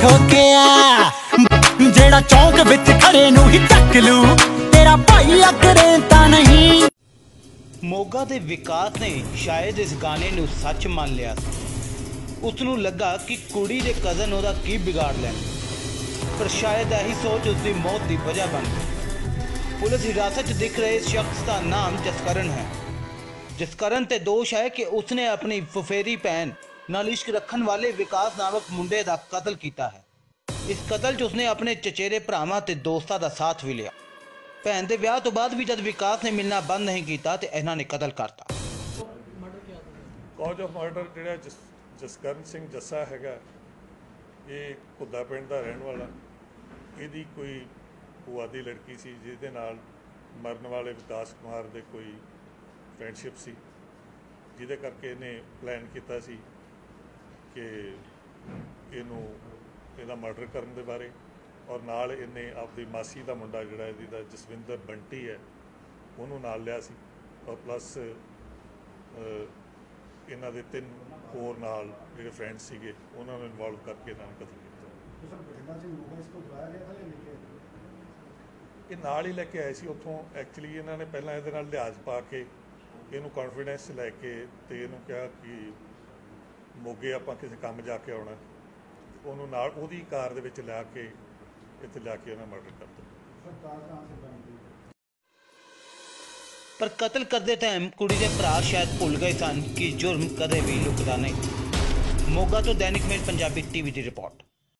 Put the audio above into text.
ਠੋਕਿਆ। ਜਿਹੜਾ ਚੌਂਕ ਵਿੱਚ ਖੜੇ ਨੂੰ ਹੀ ਚੱਕ ਲੂ। ਤੇਰਾ ਭਾਈ ਅਕਰੇ ਤਾਂ ਨਹੀਂ। ਮੋਗਾ ਦੇ ਵਿਕਾਸ ਨੇ ਸ਼ਾਇਦ ਇਸ ਗਾਣੇ ਨੂੰ ਸੱਚ ਮੰਨ ਲਿਆ। ਉਸ ਨੂੰ ਲੱਗਾ ਕਿ ਕੁੜੀ ਦੇ ਕਜ਼ਨ ਉਹਦਾ ਕੀ ਵਿਗਾੜ ਲੈਣ। ਪਰ ਸ਼ਾਇਦ ਇਹੀ ਸੋਚ ਉਸ ਦੀ ਮੌਤ ਦੀ ਵਜ੍ਹਾ ਬਣ ਗਈ। ਪੁਲਿਸ ਹਿਰਾਸਤ 'ਚ ਦਿਖ ਰਹੇ ਸ਼ਖਸ ਦਾ ਨਾਮ ਜਸਕਰਨ ਹੈ। ਜਸਕਰਨ ਤੇ ਦੋਸ਼ ਹੈ ਕਿ ਉਸਨੇ ਆਪਣੀ ਫੁਫੇਰੀ ਭੈਣ ਨਾਲ ਇਸ਼ਕ ਰੱਖਣ ਵਾਲੇ ਵਿਕਾਸ ਨਾਮਕ ਮੁੰਡੇ ਦਾ ਕਤਲ ਕੀਤਾ ਹੈ। ਇਸ ਕਤਲ 'ਚ ਉਸਨੇ ਆਪਣੇ ਚਚੇਰੇ ਭਰਾਵਾਂ ਤੇ ਦੋਸਤਾਂ ਦਾ ਸਾਥ ਵੀ ਲਿਆ। ਭੈਣ ਦੇ ਵਿਆਹ ਤੋਂ ਬਾਅਦ ਵੀ ਜਦ ਵਿਕਾਸ ਨੇ ਮਿਲਣਾ ਬੰਦ ਨਹੀਂ ਕੀਤਾ ਤੇ ਇਹਨਾਂ ਨੇ ਕਤਲ ਕਰਤਾ। ਕਾਜ਼ ਆਫ ਮਰਡਰ ਜਿਹੜਾ ਜਸਕਰਨ ਸਿੰਘ ਜੱਸਾ ਹੈਗਾ, ਇਹ ਘੁੱਦਾ ਪਿੰਡ ਦਾ ਰਹਿਣ ਵਾਲਾ। ਇਹਦੀ ਕੋਈ ਭੂਆ ਦੀ ਲੜਕੀ ਸੀ, ਜਿਹਦੇ ਨਾਲ ਮਰਨ ਵਾਲੇ ਵਿਕਾਸ ਕੁਮਾਰ ਦੇ ਕੋਈ ਫਰੈਂਡਸ਼ਿਪ ਸੀ। ਜਿਹਦੇ ਕਰਕੇ ਇਹਨੇ ਪਲਾਨ ਕੀਤਾ ਸੀ ਕਿ ਇਹਨੂੰ ਇਹਦਾ ਮਰਡਰ ਕਰਨ ਦੇ ਬਾਰੇ ਔਰ ਨਾਲ ਇਹਨੇ ਆਪਦੀ ਮਾਸੀ ਦਾ ਮੁੰਡਾ ਜਿਹੜਾ ਇਹਦੀ ਦਾ ਜਸਵਿੰਦਰ ਬੰਟੀ ਹੈ ਉਹਨੂੰ ਨਾਲ ਲਿਆ ਸੀ ਔਰ ਪਲੱਸ ਇਹਨਾਂ ਦੇ ਤਿੰਨ ਹੋਰ ਨਾਲ ਜਿਹੜੇ ਫਰੈਂਡ ਸੀਗੇ ਉਹਨਾਂ ਨੂੰ ਇਨਵੋਲਵ ਕਰਕੇ ਇਹਨਾਂ ਨੂੰ ਕਤਲ ਕੀਤਾ। ਇਹ ਨਾਲ ਹੀ ਲੈ ਕੇ ਆਏ ਸੀ ਉੱਥੋਂ ਐਕਚੁਅਲੀ ਇਹਨਾਂ ਨੇ ਪਹਿਲਾਂ ਇਹਦੇ ਨਾਲ ਲਿਹਾਜ਼ ਪਾ ਕੇ ਇਹਨੂੰ ਕੌਨਫੀਡੈਂਸ ਲੈ ਕੇ ਤੇ ਇਹਨੂੰ ਕਿਹਾ ਕਿ ਮੋਗੇ ਆਪਾਂ ਕਿਸੇ ਕੰਮ ਜਾ ਕੇ ਆਉਣਾ ਉਹਨੂੰ ਨਾਲ ਉਹਦੀ ਕਾਰ ਦੇ ਵਿੱਚ ਲਿਆ ਕੇ ਇੱਥੇ ਲਿਆ ਕੇ ਉਹਨਾਂ ਮਰਡਰ ਕਰ ਦਿੱਤਾ। ਪਰ ਕਤਲ ਕਰਦੇ ਟਾਈਮ ਕੁੜੀ ਦੇ ਭਰਾ ਸ਼ਾਇਦ ਭੁੱਲ ਗਏ ਸਨ ਕਿ ਜੁਰਮ ਕਦੇ ਵੀ ਲੁਕਦਾ ਨਹੀਂ। ਮੋਗਾ ਤੋਂ ਦੈਨਿਕ ਮੇਲ ਪੰਜਾਬੀ ਟੀਵੀ ਦੀ ਰਿਪੋਰਟ।